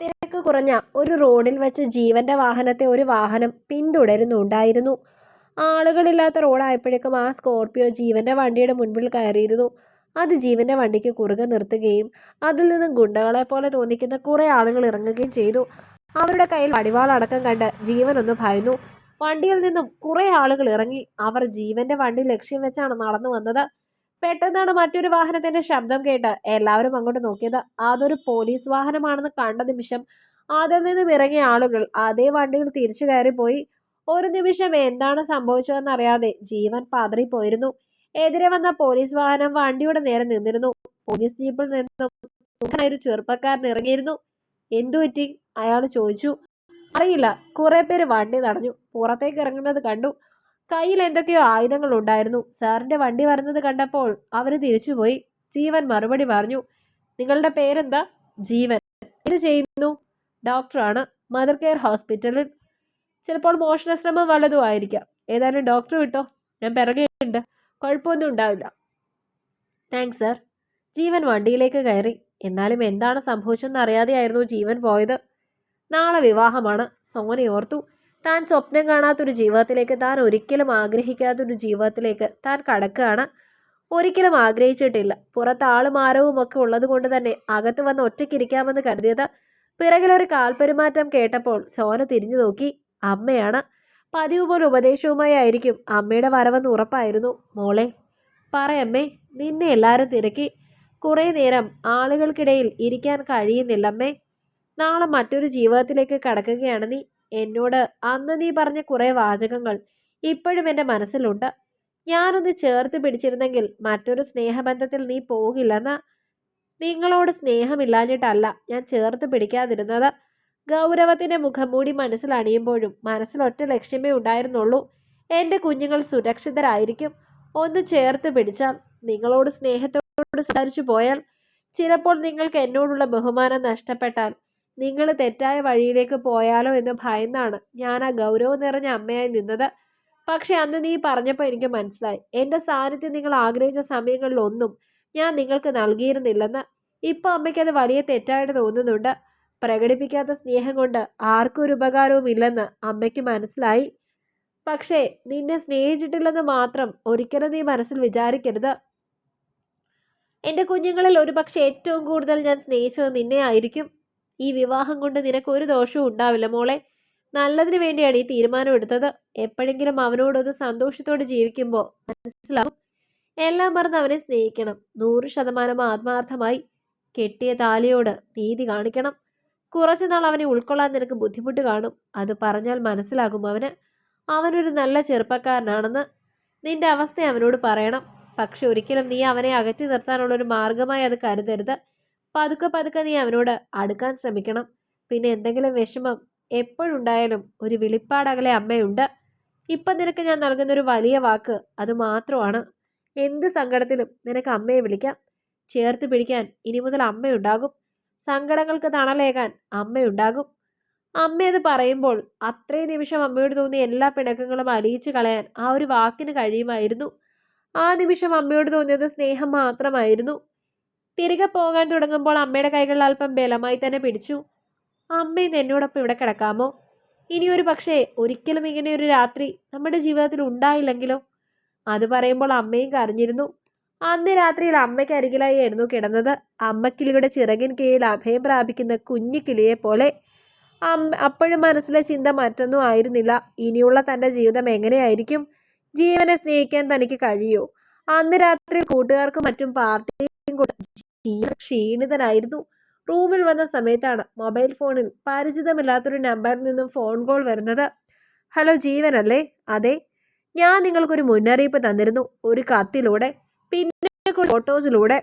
തിരക്ക് കുറഞ്ഞ ഒരു റോഡിൽ വെച്ച് ജീവന്റെ വാഹനത്തെ ഒരു വാഹനം പിന്തുടരുന്നുണ്ടായിരുന്നു. ആളുകളില്ലാത്ത റോഡായപ്പോഴേക്കും ആ സ്കോർപിയോ ജീവന്റെ വണ്ടിയുടെ മുൻപിൽ കയറിയിരുന്നു. അത് ജീവന്റെ വണ്ടിക്ക് കുറുകെ നിർത്തുകയും അതിൽ നിന്നും ഗുണ്ടകളെ പോലെ തോന്നിക്കുന്ന കുറേ ആളുകൾ ഇറങ്ങുകയും ചെയ്തു. അവരുടെ കയ്യിൽ വടിവാളടക്കം കണ്ട് ജീവൻ ഒന്ന് ഭയന്നു. വണ്ടിയിൽ നിന്നും കുറേ ആളുകൾ ഇറങ്ങി. അവർ ജീവന്റെ വണ്ടി ലക്ഷ്യം വെച്ചാണ് നടന്നു വന്നത്. പെട്ടെന്നാണ് മറ്റൊരു വാഹനത്തിന്റെ ശബ്ദം കേട്ട് എല്ലാവരും അങ്ങോട്ട് നോക്കിയത്. അതൊരു പോലീസ് വാഹനമാണെന്ന് കണ്ട നിമിഷം അതിൽ നിന്നും ഇറങ്ങിയ ആളുകൾ അതേ വണ്ടിയിൽ തിരിച്ചു കയറിപ്പോയി ഒരു നിമിഷം എന്താണ് സംഭവിച്ചതെന്നറിയാതെ ജീവൻ പതറിപ്പോയിരുന്നു എതിരെ വന്ന പോലീസ് വാഹനം വണ്ടിയുടെ നേരെ നിന്നിരുന്നു. പോലീസ് ജീപ്പിൽ നിന്നും ഒരു ചെറുപ്പക്കാരൻ ഇറങ്ങിയിരുന്നു. എന്തു പറ്റി? അയാൾ ചോദിച്ചു. അറിയില്ല. കുറെ പേര് വണ്ടി തടഞ്ഞു. പുറത്തേക്ക് ഇറങ്ങുന്നത് കണ്ടു. കയ്യിൽ എന്തൊക്കെയോ ആയുധങ്ങൾ ഉണ്ടായിരുന്നു സാറിന്റെ വണ്ടി വരുന്നത് കണ്ടപ്പോൾ അവർ തിരിച്ചുപോയി. ജീവൻ മറുപടി പറഞ്ഞു നിങ്ങളുടെ പേരെന്താ? ജീവൻ. എന്ത് ചെയ്യുന്നു ഡോക്ടറാണ്. മദർ കെയർ ഹോസ്പിറ്റലിൽ. ചിലപ്പോൾ മോഷണശ്രമം വല്ലതും ആയിരിക്കാം. ഏതായാലും ഡോക്ടർ വിട്ടോ. ഞാൻ പിറകെയുണ്ട്. കുഴപ്പമൊന്നും ഉണ്ടാവില്ല. Thanks sir. ജീവൻ വണ്ടിയിലേക്ക് കയറി. എന്നാലും എന്താണ് സംഭവിച്ചതെന്ന് അറിയാതെയായിരുന്നു ജീവൻ പോയത്. നാളെ വിവാഹമാണ്. സോന ഓർത്തു. താൻ സ്വപ്നം കാണാത്തൊരു ജീവിതത്തിലേക്ക് താൻ ഒരിക്കലും ആഗ്രഹിക്കാത്തൊരു ജീവിതത്തിലേക്ക് താൻ കടക്കുകയാണ്. ഒരിക്കലും ആഗ്രഹിച്ചിട്ടില്ല. പുറത്ത് ആളും ആരവും ഒക്കെ ഉള്ളത് കൊണ്ട് തന്നെ അകത്ത് വന്ന് ഒറ്റയ്ക്കിരിക്കാമെന്ന് കരുതിയത് പിറകിലൊരു കാൽപെരുമാറ്റം കേട്ടപ്പോൾ സോന തിരിഞ്ഞു നോക്കി. അമ്മയാണ്. പതിവ് പോലെ ഉപദേശവുമായി ആയിരിക്കും. അമ്മയുടെ വരവെന്ന് ഉറപ്പായിരുന്നു. മോളെ പറയമ്മേ നിന്നെ എല്ലാവരും തിരക്കി. കുറേ നേരം ആളുകൾക്കിടയിൽ ഇരിക്കാൻ കഴിയുന്നില്ലമ്മേ. നാളെ മറ്റൊരു ജീവിതത്തിലേക്ക് കടക്കുകയാണ് നീ. എന്നോട് അന്ന് നീ പറഞ്ഞ കുറേ വാചകങ്ങൾ ഇപ്പോഴും എന്റെ മനസ്സിലുണ്ട്. ഞാനൊന്ന് ചേർത്ത് പിടിച്ചിരുന്നെങ്കിൽ മറ്റൊരു സ്നേഹബന്ധത്തിൽ നീ പോകില്ലെന്ന് നിങ്ങളോട് സ്നേഹമില്ലാഞ്ഞിട്ടല്ല ഞാൻ ചേർത്ത് പിടിക്കാതിരുന്നത്. ഗൗരവത്തിന്റെ മുഖംമൂടി മനസ്സിലണിയുമ്പോഴും മനസ്സിലൊറ്റ ലക്ഷ്യമേ ഉണ്ടായിരുന്നുള്ളൂ. എന്റെ കുഞ്ഞുങ്ങൾ സുരക്ഷിതരായിരിക്കും. ഒന്ന് ചേർത്ത് പിടിച്ചാൽ നിങ്ങളോട് സ്നേഹത്തോട് സംസാരിച്ചു പോയാൽ ചിലപ്പോൾ നിങ്ങൾക്ക് എന്നോടുള്ള ബഹുമാനം നഷ്ടപ്പെട്ടാൽ നിങ്ങൾ തെറ്റായ വഴിയിലേക്ക് പോയാലോ എന്ന് ഭയന്നാണ്. ഞാൻ ആ ഗൗരവം നിറഞ്ഞ അമ്മയായി നിന്നത്. പക്ഷെ അന്ന് നീ പറഞ്ഞപ്പോൾ എനിക്ക് മനസ്സിലായി. എന്റെ സാന്നിധ്യം നിങ്ങൾ ആഗ്രഹിച്ച സമയങ്ങളിലൊന്നും ഞാൻ നിങ്ങൾക്ക് നൽകിയിരുന്നില്ലെന്ന്. ഇപ്പോൾ അമ്മയ്ക്കത് വലിയ തെറ്റായിട്ട് തോന്നുന്നുണ്ട്. പ്രകടിപ്പിക്കാത്ത സ്നേഹം കൊണ്ട് ആർക്കും ഒരു ഉപകാരവും ഇല്ലെന്ന് അമ്മയ്ക്ക് മനസ്സിലായി. പക്ഷേ നിന്നെ സ്നേഹിച്ചിട്ടില്ലെന്ന് മാത്രം ഒരിക്കലും നീ മനസ്സിൽ വിചാരിക്കരുത്. എന്റെ കുഞ്ഞുങ്ങളിൽ ഒരുപക്ഷെ ഏറ്റവും കൂടുതൽ ഞാൻ സ്നേഹിച്ചത് നിന്നെ ആയിരിക്കും ഈ വിവാഹം കൊണ്ട് നിനക്ക് ഒരു ദോഷവും ഉണ്ടാവില്ല മോളെ. നല്ലതിനു വേണ്ടിയാണ് ഈ തീരുമാനം എടുത്തത്. എപ്പോഴെങ്കിലും അവനോടൊന്ന് സന്തോഷത്തോടെ ജീവിക്കുമ്പോൾ മനസ്സിലാവും. എല്ലാം മറന്ന് അവനെ സ്നേഹിക്കണം. നൂറ് ശതമാനം ആത്മാർത്ഥമായി കെട്ടിയ താലിയോട് നീതി കാണിക്കണം. കുറച്ചു നാൾ അവനെ ഉൾക്കൊള്ളാൻ നിനക്ക് ബുദ്ധിമുട്ട് കാണും. അത് പറഞ്ഞാൽ മനസ്സിലാകും അവന്. അവനൊരു നല്ല ചെറുപ്പക്കാരനാണെന്ന് നിന്റെ അവസ്ഥ അവനോട് പറയണം. പക്ഷെ ഒരിക്കലും നീ അവനെ അകറ്റി നിർത്താനുള്ള ഒരു മാർഗമായി അത് കരുതരുത്. പതുക്കെ പതുക്കെ നീ അവനോട് അടുക്കാൻ ശ്രമിക്കണം. പിന്നെ എന്തെങ്കിലും വിഷമം എപ്പോഴുണ്ടായാലും ഒരു വിളിപ്പാടകലെ അമ്മയുണ്ട്. ഇപ്പം നിനക്ക് ഞാൻ നൽകുന്ന ഒരു വലിയ വാക്ക് അത് മാത്രമാണ്. എന്ത് സങ്കടത്തിലും നിനക്ക് അമ്മയെ വിളിക്കാം. ചേർത്ത് പിടിക്കാൻ ഇനി മുതൽ അമ്മയുണ്ടാകും. സങ്കടങ്ങൾക്ക് തണലേകാൻ അമ്മയുണ്ടാകും. അമ്മയത് പറയുമ്പോൾ അത്രയും നിമിഷം അമ്മയോട് തോന്നിയ എല്ലാ പിണക്കങ്ങളും അലിയിച്ചു കളയാൻ ആ ഒരു വാക്കിന് കഴിയുമായിരുന്നു. ആ നിമിഷം അമ്മയോട് തോന്നിയത് സ്നേഹം മാത്രമായിരുന്നു. തിരികെ പോകാൻ തുടങ്ങുമ്പോൾ അമ്മയുടെ കൈകളിൽ അല്പം ബലമായി തന്നെ പിടിച്ചു. അമ്മ ഇന്ന് എന്നോടൊപ്പം ഇവിടെ കിടക്കാമോ? ഇനിയൊരു പക്ഷേ ഒരിക്കലും ഇങ്ങനെ ഒരു രാത്രി നമ്മുടെ ജീവിതത്തിൽ ഉണ്ടായില്ലെങ്കിലോ? അത് പറയുമ്പോൾ അമ്മയും കരഞ്ഞിരുന്നു. അന്ന് രാത്രിയിൽ അമ്മയ്ക്ക് അരികിലായിരുന്നു കിടന്നത്. അമ്മക്കിളിയുടെ ചിറകിൻ കീഴിൽ അഭയം പ്രാപിക്കുന്ന കുഞ്ഞു പോലെ. അമ്മ അപ്പോഴും മനസ്സിലെ ചിന്ത മറ്റൊന്നും ആയിരുന്നില്ല. ഇനിയുള്ള തന്റെ ജീവിതം എങ്ങനെയായിരിക്കും? ജീവനെ സ്നേഹിക്കാൻ തനിക്ക് കഴിയോ? അന്ന് രാത്രി കൂട്ടുകാർക്കും മറ്റും പാർട്ടിയും ക്ഷീണിതനായിരുന്നു. റൂമിൽ വന്ന സമയത്താണ് മൊബൈൽ ഫോണിൽ പരിചിതമില്ലാത്തൊരു നമ്പറിൽ നിന്നും ഫോൺ കോൾ വരുന്നത്. ഹലോ ജീവനല്ലേ? അതെ. ഞാൻ നിങ്ങൾക്കൊരു മുന്നറിയിപ്പ് തന്നിരുന്നു. ഒരു കത്തിലൂടെ പിന്നെ ഫോട്ടോസിലൂടെ.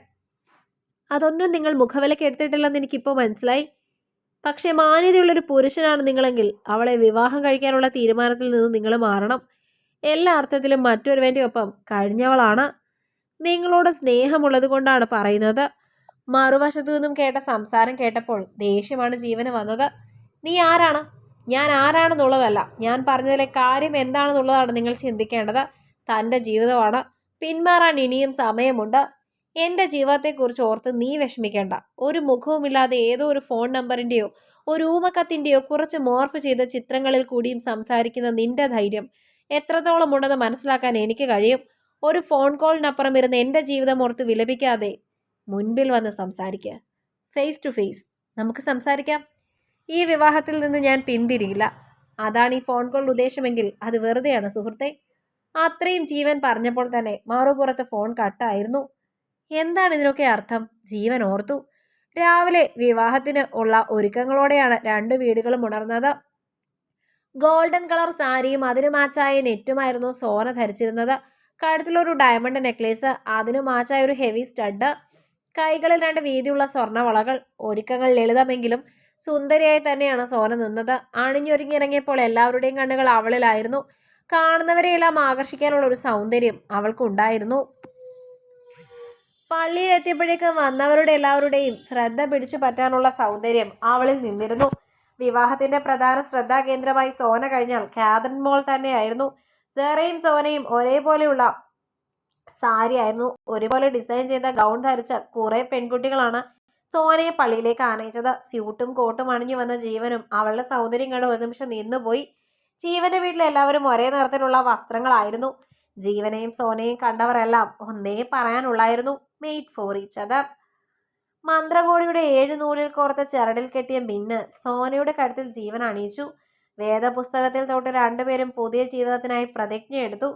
അതൊന്നും നിങ്ങൾ മുഖവിലക്ക് എടുത്തിട്ടില്ലെന്ന് എനിക്കിപ്പോൾ മനസ്സിലായി. പക്ഷേ മാന്യതയുള്ളൊരു പുരുഷനാണ് നിങ്ങളെങ്കിൽ അവളെ വിവാഹം കഴിക്കാനുള്ള തീരുമാനത്തിൽ നിന്ന് നിങ്ങൾ മാറണം. എല്ലാ അർത്ഥത്തിലും മറ്റൊരുവന്റെ ഒപ്പം കഴിഞ്ഞവളാണ്. നിങ്ങളോട് സ്നേഹമുള്ളത് കൊണ്ടാണ് പറയുന്നത്. മറുവശത്തു നിന്നും കേട്ട സംസാരം കേട്ടപ്പോൾ ദേഷ്യമാണ് ജീവന് വന്നത്. നീ ആരാണ്? ഞാൻ ആരാണെന്നുള്ളതല്ല. ഞാൻ പറഞ്ഞതിലെ കാര്യം എന്താണെന്നുള്ളതാണ് നിങ്ങൾ ചിന്തിക്കേണ്ടത്. തന്റെ ജീവിതമാണ്. പിന്മാറാൻ ഇനിയും സമയമുണ്ട്. എന്റെ ജീവിതത്തെക്കുറിച്ച് ഓർത്ത് നീ വിഷമിക്കേണ്ട. ഒരു മുഖവുമില്ലാതെ ഏതോ ഒരു ഫോൺ നമ്പറിന്റെയോ ഒരു ഊമക്കത്തിന്റെയോ കുറച്ച് മോർഫ് ചെയ്ത ചിത്രങ്ങളിൽ കൂടിയും സംസാരിക്കുന്ന നിന്റെ ധൈര്യം എത്രത്തോളം ഉണ്ടെന്ന് മനസ്സിലാക്കാൻ എനിക്ക് കഴിയും? ഒരു ഫോൺ കോളിനപ്പുറം ഇരുന്ന് എന്റെ ജീവിതം ഓർത്ത് വിലപിക്കാതെ മുൻപിൽ വന്ന് സംസാരിക്കുക. ഫേസ് ടു ഫേസ് നമുക്ക് സംസാരിക്കാം. ഈ വിവാഹത്തിൽ നിന്ന് ഞാൻ പിന്തിരിയില്ല. അതാണ് ഈ ഫോൺ കോൾ ഉദ്ദേശമെങ്കിൽ അത് വെറുതെയാണ് സുഹൃത്തെ. അത്രയും ജീവൻ പറഞ്ഞപ്പോൾ തന്നെ മാറുപുറത്ത് ഫോൺ കട്ടായിരുന്നു. എന്താണ് ഇതിനൊക്കെ അർത്ഥം? ജീവൻ ഓർത്തു. രാവിലെ വിവാഹത്തിന് ഉള്ള ഒരുക്കങ്ങളോടെയാണ് രണ്ട് വീടുകളും ഉണർന്നത്. ഗോൾഡൻ കളർ സാരിയും അതിനു മാച്ചായ നെറ്റുമായിരുന്നു സോന ധരിച്ചിരുന്നത്. കഴുത്തിലൊരു ഡയമണ്ട് നെക്ലേസ് അതിനു മാച്ചായ ഒരു ഹെവി സ്റ്റഡ് കൈകളിൽ രണ്ട് വീതിയുള്ള സ്വർണവളകൾ ഒരുക്കങ്ങൾ ലളിതമെങ്കിലും സുന്ദരിയായി തന്നെയാണ് സോന നിന്നത്. അണിഞ്ഞൊരുങ്ങിയിറങ്ങിയപ്പോൾ എല്ലാവരുടെയും കണ്ണുകൾ അവളിലായിരുന്നു. കാണുന്നവരെയെല്ലാം ആകർഷിക്കാനുള്ള ഒരു സൗന്ദര്യം അവൾക്കുണ്ടായിരുന്നു. പള്ളിയിൽ എത്തിയപ്പോഴേക്ക് വന്നവരുടെ എല്ലാവരുടെയും ശ്രദ്ധ പിടിച്ചു പറ്റാനുള്ള സൗന്ദര്യം അവളിൽ നിന്നിരുന്നു. വിവാഹത്തിന്റെ പ്രധാന ശ്രദ്ധാകേന്ദ്രമായി സോന കഴിഞ്ഞാൽ കാതൻ മോൾ തന്നെയായിരുന്നു. സെറയും സോനയും ഒരേപോലെയുള്ള സാരി ആയിരുന്നു. ഒരുപോലെ ഡിസൈൻ ചെയ്ത ഗൗൺ ധരിച്ച കുറെ പെൺകുട്ടികളാണ് സോനയെ പള്ളിയിലേക്ക് ആനയിച്ചത്. സ്യൂട്ടും കോട്ടും അണിഞ്ഞു വന്ന ജീവനും അവളുടെ സൗന്ദര്യം കണ്ട് ഒരു നിമിഷം നിന്നുപോയി. ജീവന്റെ വീട്ടിൽ എല്ലാവരും ഒരേ നിറത്തിലുള്ള വസ്ത്രങ്ങളായിരുന്നു. ജീവനെയും സോനയും കണ്ടവരെല്ലാം ഒന്നേ പറയാനുള്ളായിരുന്നു മെയ്റ്റ് ഫോർ ഈച്ച് അതർ മന്ത്രകോടിയുടെ ഏഴ് നൂലിൽ കോർത്ത ചരടിൽ കെട്ടിയ മിന്ന് സോനയുടെ കഴുത്തിൽ ജീവൻ അണിയിച്ചു. വേദപുസ്തകത്തിൽ തൊട്ട് രണ്ടുപേരും പുതിയ ജീവിതത്തിനായി പ്രതിജ്ഞ എടുത്തു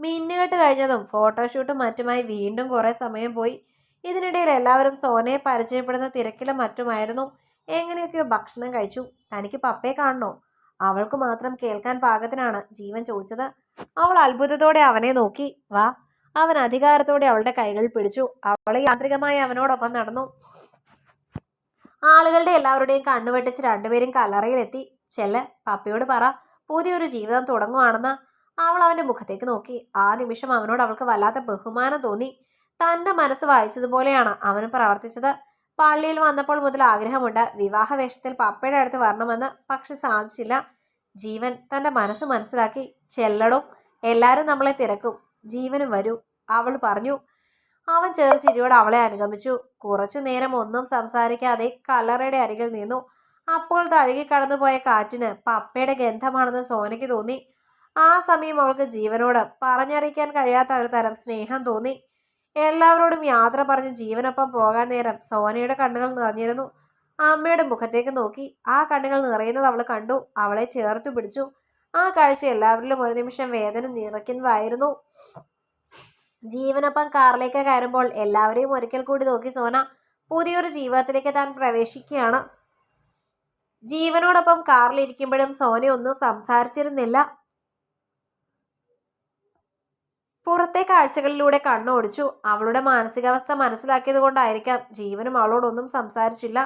മിന്നുകെട്ട് കഴിഞ്ഞതും ഫോട്ടോഷൂട്ടും മറ്റുമായി വീണ്ടും കുറേ സമയം പോയി. ഇതിനിടയിൽ എല്ലാവരും സോനയെ പരിചയപ്പെടുന്ന തിരക്കിലും മറ്റുമായിരുന്നു. എങ്ങനെയൊക്കെയോ ഭക്ഷണം കഴിച്ചു. തനിക്ക് പപ്പയെ കാണണോ? അവൾക്ക് മാത്രം കേൾക്കാൻ പാകത്തിനാണ് ജീവൻ ചോദിച്ചത്. അവൾ അത്ഭുതത്തോടെ അവനെ നോക്കി. വാ. അവൻ അധികാരത്തോടെ അവളുടെ കൈകൾ പിടിച്ചു. അവൾ യാന്ത്രികമായി അവനോടൊപ്പം നടന്നു. ആളുകളുടെ എല്ലാവരുടെയും കണ്ണുവെട്ടിച്ച് രണ്ടുപേരും കല്ലറയിലെത്തി. ചെല്ല പപ്പയോട് പറ. പുതിയൊരു ജീവിതം തുടങ്ങുവാണെന്ന് അവൾ അവന്റെ മുഖത്തേക്ക് നോക്കി. ആ നിമിഷം അവനോട് അവൾക്ക് വല്ലാത്ത ബഹുമാനം തോന്നി. തന്റെ മനസ്സ് വായിച്ചതുപോലെയാണ് അവൻ പ്രവർത്തിച്ചത്. പള്ളിയിൽ വന്നപ്പോൾ മുതൽ ആഗ്രഹമുണ്ട് വിവാഹ വേഷത്തിൽ പപ്പയുടെ അടുത്ത് വരണമെന്ന്. പക്ഷെ സാധിച്ചില്ല. ജീവൻ തന്റെ മനസ്സ് മനസ്സിലാക്കി. ചെല്ലടും എല്ലാവരും നമ്മളെ തിരക്കും. ജീവനും വരൂ അവൾ പറഞ്ഞു. അവൻ ചെറുചിരിയോട് അവളെ അനുഗമിച്ചു. കുറച്ചു നേരം ഒന്നും സംസാരിക്കാതെ കല്ലറയുടെ അരികിൽ നിന്നു. അപ്പോൾ തഴുകി കടന്നുപോയ കാറ്റിന് പപ്പയുടെ ഗന്ധമാണെന്ന് സോനയ്ക്ക് തോന്നി. ആ സമയം അവൾക്ക് ജീവനോട് പറഞ്ഞറിയിക്കാൻ കഴിയാത്ത ഒരു തരം സ്നേഹം തോന്നി. എല്ലാവരോടും യാത്ര പറഞ്ഞ് ജീവനൊപ്പം പോകാൻ നേരം സോനയുടെ കണ്ണുകൾ നിറഞ്ഞിരുന്നു. അമ്മയുടെ മുഖത്തേക്ക് നോക്കി. ആ കണ്ണുകൾ നിറയുന്നത് അവൾ കണ്ടു. അവളെ ചേർത്തു പിടിച്ചു. ആ കാഴ്ച എല്ലാവരിലും ഒരു നിമിഷം വേദന നിറയ്ക്കുന്നതായിരുന്നു. ജീവനൊപ്പം കാറിലേക്ക് കയറുമ്പോൾ എല്ലാവരെയും ഒരിക്കൽ കൂടി നോക്കി സോന പുതിയൊരു ജീവിതത്തിലേക്ക് താൻ പ്രവേശിക്കുകയാണ്. ജീവനോടൊപ്പം കാറിലിരിക്കുമ്പോഴും സോന ഒന്നും സംസാരിച്ചിരുന്നില്ല. പുറത്തെ കാഴ്ചകളിലൂടെ കണ്ണോടിച്ചു. അവളുടെ മാനസികാവസ്ഥ മനസ്സിലാക്കിയത് കൊണ്ടായിരിക്കാം ജീവനും അവളോടൊന്നും സംസാരിച്ചില്ല.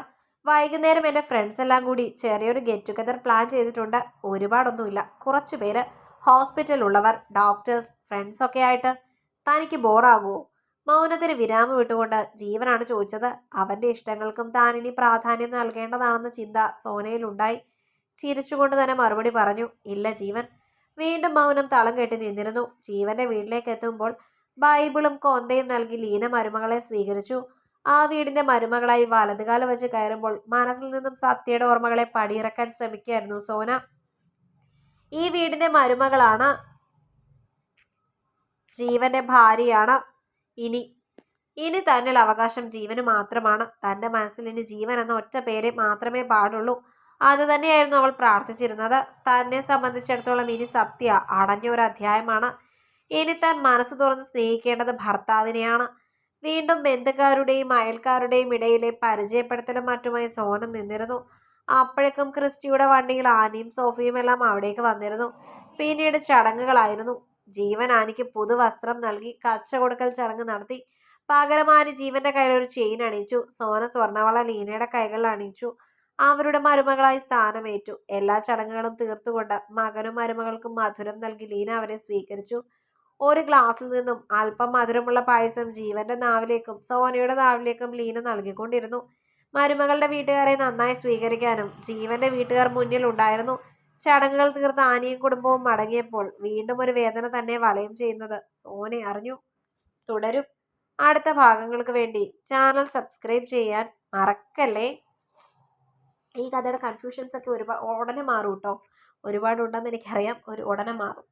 വൈകുന്നേരം എന്റെ ഫ്രണ്ട്സ് എല്ലാം കൂടി ചെറിയൊരു ഗെറ്റ് ടുഗദർ പ്ലാൻ ചെയ്തിട്ടുണ്ട്. ഒരുപാടൊന്നുമില്ല. കുറച്ച് പേര് ഹോസ്പിറ്റലുള്ളവർ ഡോക്ടേഴ്സ് ഫ്രണ്ട്സ് ഒക്കെ ആയിട്ട് തനിക്ക് ബോറാകുമോ മൗനത്തിന് വിരാമം വിട്ടുകൊണ്ട് ജീവനാണ് ചോദിച്ചത്. അവന്റെ ഇഷ്ടങ്ങൾക്കും താൻ ഇനി പ്രാധാന്യം നൽകേണ്ടതാണെന്ന ചിന്ത സോനയിലുണ്ടായി ചിരിച്ചുകൊണ്ട് തന്നെ മറുപടി പറഞ്ഞു ഇല്ല ജീവൻ വീണ്ടും മൗനം തളം കെട്ടി നിന്നിരുന്നു. ജീവന്റെ വീട്ടിലേക്ക് എത്തുമ്പോൾ ബൈബിളും കൊന്തയും നൽകി ലീന മരുമകളെ സ്വീകരിച്ചു. ആ വീടിന്റെ മരുമകളായി വലതുകാലം വെച്ച് കയറുമ്പോൾ മനസ്സിൽ നിന്നും സത്യയുടെ ഓർമ്മകളെ പടിയിറക്കാൻ ശ്രമിക്കുകയായിരുന്നു സോന. ഈ വീടിന്റെ മരുമകളാണ് ജീവന്റെ ഭാര്യയാണ് ഇനി. ഇനി തന്നിൽ അവകാശം ജീവന് മാത്രമാണ്. തന്റെ മനസ്സിൽ ഇനി ജീവൻ എന്ന ഒറ്റ പേരെ മാത്രമേ പാടുള്ളൂ. അത് തന്നെയായിരുന്നു അവൾ പ്രാർത്ഥിച്ചിരുന്നത്. തന്നെ സംബന്ധിച്ചിടത്തോളം ഇനി സത്യ അടഞ്ഞ ഒരു അധ്യായമാണ്. ഇനി താൻ മനസ്സ് തുറന്ന് സ്നേഹിക്കേണ്ടത് ഭർത്താവിനെയാണ്. വീണ്ടും ബന്ധുക്കാരുടെയും അയൽക്കാരുടെയും ഇടയിലെ പരിചയപ്പെടുത്തലും മറ്റുമായി സോനം നിന്നിരുന്നു. അപ്പോഴേക്കും ക്രിസ്റ്റിയുടെ വണ്ടിയിൽ ആനയും സോഫിയും എല്ലാം അവിടേക്ക് വന്നിരുന്നു. പിന്നീട് ചടങ്ങുകളായിരുന്നു. ജീവൻ ആനിക്ക് പുതുവസ്ത്രം നൽകി കച്ച കൊടുക്കൽ ചടങ്ങ് നടത്തി. പകരം ആനി ജീവന്റെ കയ്യിൽ ഒരു ചെയിൻ അണിയിച്ചു. സോന സ്വർണവള ലീനയുടെ കൈകളിൽ അണിയിച്ചു. അവരുടെ മരുമകളായി സ്ഥാനമേറ്റു. എല്ലാ ചടങ്ങുകളും തീർത്തുകൊണ്ട് മകനും മരുമകൾക്കും മധുരം നൽകി ലീന അവരെ സ്വീകരിച്ചു. ഒരു ഗ്ലാസ്സിൽ നിന്നും അല്പം മധുരമുള്ള പായസം ജീവന്റെ നാവിലേക്കും സോനയുടെ നാവിലേക്കും ലീന നൽകിക്കൊണ്ടിരുന്നു. മരുമകളുടെ വീട്ടുകാരെ നന്നായി സ്വീകരിക്കാനും ജീവന്റെ വീട്ടുകാർ മുന്നിൽ ഉണ്ടായിരുന്നു. ചടങ്ങുകൾ തീർത്ത് ആനിയും കുടുംബവും മടങ്ങിയപ്പോൾ വീണ്ടും ഒരു വേദന തന്നെ വലയം ചെയ്യുന്നത് സോനെ അറിഞ്ഞു. തുടരും. അടുത്ത ഭാഗങ്ങൾക്ക് വേണ്ടി ചാനൽ സബ്സ്ക്രൈബ് ചെയ്യാൻ മറക്കല്ലേ? ഈ കഥയുടെ കൺഫ്യൂഷൻസൊക്കെ ഒരുപാട് ഉടനെ മാറും കേട്ടോ ഒരുപാടുണ്ടെന്ന് എനിക്കറിയാം. ഒരു ഉടനെ മാറും.